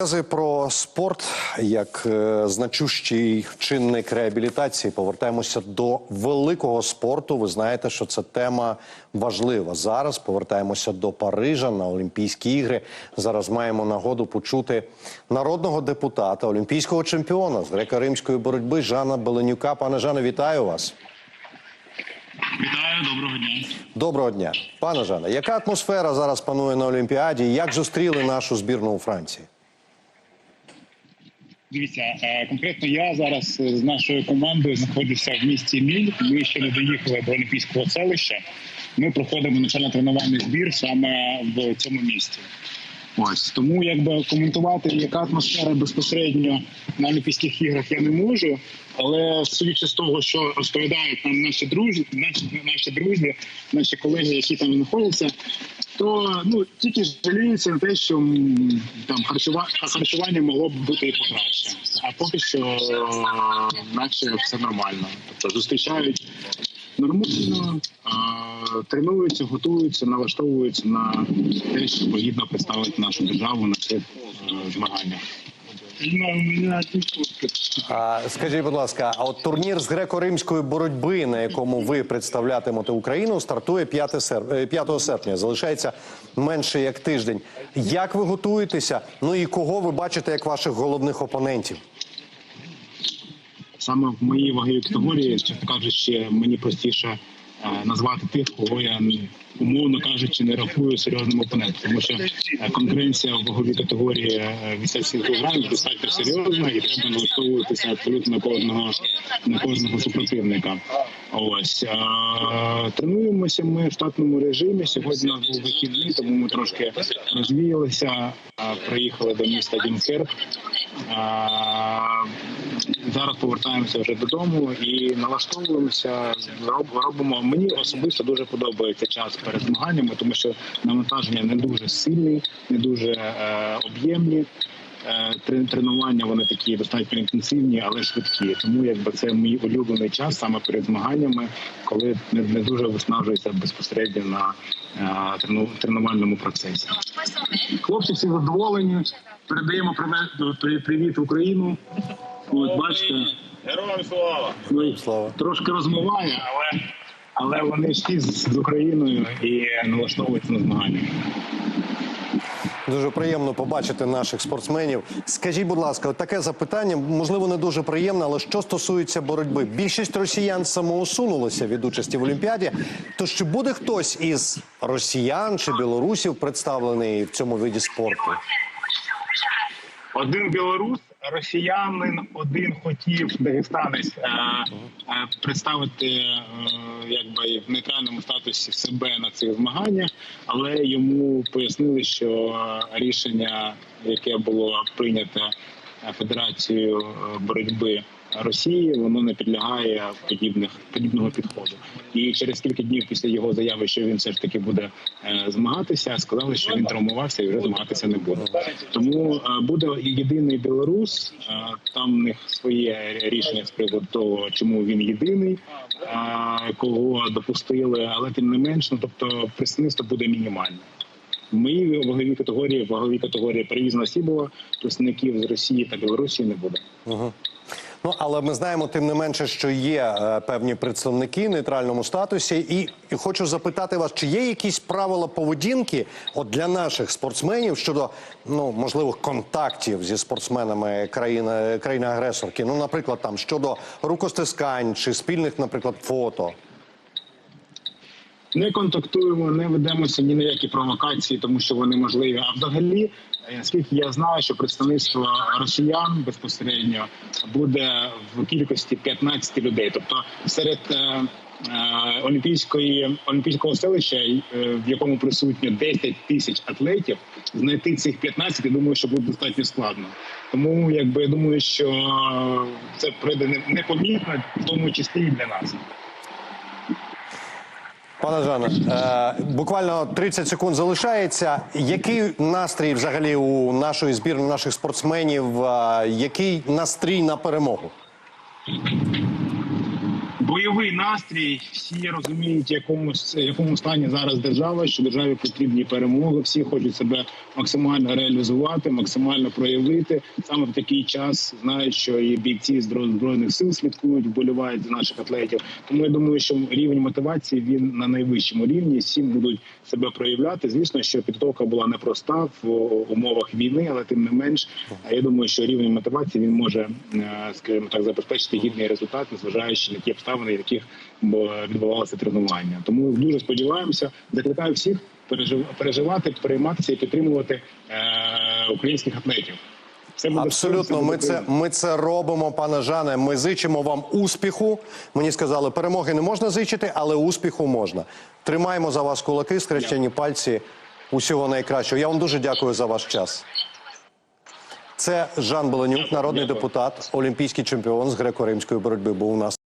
Тези про спорт як е, значущий чинник реабілітації. Повертаємося до великого спорту. Ви знаєте, що це тема важлива. Зараз повертаємося до Парижа на Олімпійські ігри. Зараз маємо нагоду почути народного депутата, олімпійського чемпіона з греко-римської боротьби Жана Беленюка. Пане Жане, вітаю вас. Вітаю, доброго дня. Доброго дня, пане Жане. Яка атмосфера зараз панує на Олімпіаді? Як зустріли нашу збірну у Франції? Дивіться, е, конкретно я зараз е, з нашою командою знаходжуся в місті Міль. Ми ще не доїхали до Олімпійського селища. Ми проходимо навчально-тренувальний збір саме в цьому місті. Ось тому, якби коментувати, яка атмосфера безпосередньо на Олімпійських іграх, я не можу. Але судячи з того, що розповідають нам наші друзі, наші наші друзі, наші колеги, які там знаходяться, то ну тільки жаліються на те, що там харчува... харчування могло б бути і покраще. А поки що, наче все нормально. Тобто зустрічають нормально, тренуються, готуються, налаштовуються на те, щоб гідно представити нашу державу на цих е, змаганнях. А, скажіть, будь ласка, а от турнір з греко-римської боротьби, на якому ви представлятимете Україну, стартує 5, сер... е, 5 серпня. Залишається менше як тиждень. Як ви готуєтеся? Ну і кого ви бачите як ваших головних опонентів? саме в моїй ваговій категорії, чесно кажучи, мені простіше назвати тих, кого я умовно кажучи, не рахую серйозним опонентом, тому що е, конкуренція в ваговій категорії е, 87 кг достатньо серйозна і треба налаштовуватися абсолютно на кожного на кожного супротивника. Ось е, тренуємося ми в штатному режимі. Сьогодні нас був вихідний, тому ми трошки розвіялися. е, Приїхали до міста Дюнкерк. Е, Зараз повертаємося вже додому і налаштовуємося. Робимо мені особисто дуже подобається час перед змаганнями, тому що навантаження не дуже сильні, не дуже е, об'ємні. Е, Тренування вони такі достатньо інтенсивні, але швидкі. Тому якби це мій улюблений час саме перед змаганнями, коли не, не дуже виснажується безпосередньо на е, трену- тренувальному процесі. Хлопці всі задоволені. Передаємо привіт Україну. От бачите, Героям слава! ну, Слава. трошки розмиває, але, але вони всі з, з Україною і налаштовуються на змагання. Дуже приємно побачити наших спортсменів. Скажіть, будь ласка, таке запитання, можливо, не дуже приємне, але що стосується боротьби, більшість росіян самоусунулися від участі в Олімпіаді. То чи буде хтось із росіян чи білорусів представлений в цьому виді спорту? Один білорус, росіянин, один хотів дагестанець е, е, представити е, якби в нейтральному статусі себе на цих змаганнях, але йому пояснили, що е, рішення, яке було прийнято Федерацією е, боротьби Росії, воно не підлягає подібних подібного підходу. І через кілька днів після його заяви, що він все ж таки буде е, змагатися, сказали, що він травмувався і вже змагатися не буде. Тому е, буде єдиний білорус. е, Там в них своє рішення з приводу того, чому він єдиний, е, кого допустили, але тим не менш, ну тобто представництво буде мінімальне. В моїй категорії, в ваговій категорії перевізна осібова, представників з Росії та Білорусі не буде. Ну але ми знаємо тим не менше, що є е, певні представники в нейтральному статусі, і, і хочу запитати вас, чи є якісь правила поведінки от для наших спортсменів щодо ну можливих контактів зі спортсменами країни країни агресорки? Ну, наприклад, там щодо рукостискань чи спільних, наприклад, фото. Не контактуємо, не ведемося ні на які провокації, тому що вони можливі. А взагалі, е, наскільки я знаю, що представництво росіян безпосередньо буде в кількості 15 людей. Тобто серед е, е, олімпійської олімпійського селища, е, в якому присутньо 10 тисяч атлетів, знайти цих 15, я думаю, що буде достатньо складно. Тому якби я думаю, що е, це пройде не- непомітно, в тому числі і для нас. Пане Жане, е, буквально 30 секунд залишається. Який настрій взагалі у нашої збірної, наших спортсменів? Е, який настрій на перемогу? Бойовий настрій. Всі розуміють, якому якому стані зараз держава, що державі потрібні перемоги. Всі хочуть себе максимально реалізувати, максимально проявити. Саме в такий час знають, що і бійці збро- збройних сил слідкують, вболівають за наших атлетів. Тому я думаю, що рівень мотивації він на найвищому рівні. Всі будуть себе проявляти. Звісно, що підготовка була непроста в умовах війни, але тим не менш, я думаю, що рівень мотивації він може, е, скажімо так, забезпечити гідний результат, незважаючи на ті обставини, в яких відбувалося тренування. Тому дуже сподіваємося, закликаю всіх переживати, перейматися і підтримувати е, українських атлетів. Абсолютно, ми це, ми це робимо, пане Жане. Ми зичимо вам успіху. Мені сказали, перемоги не можна зичити, але успіху можна. Тримаємо за вас кулаки, скрещені пальці. Усього найкращого. Я вам дуже дякую за ваш час. Це Жан Беленюк, народний депутат, олімпійський чемпіон з греко-римської боротьби. Був у нас.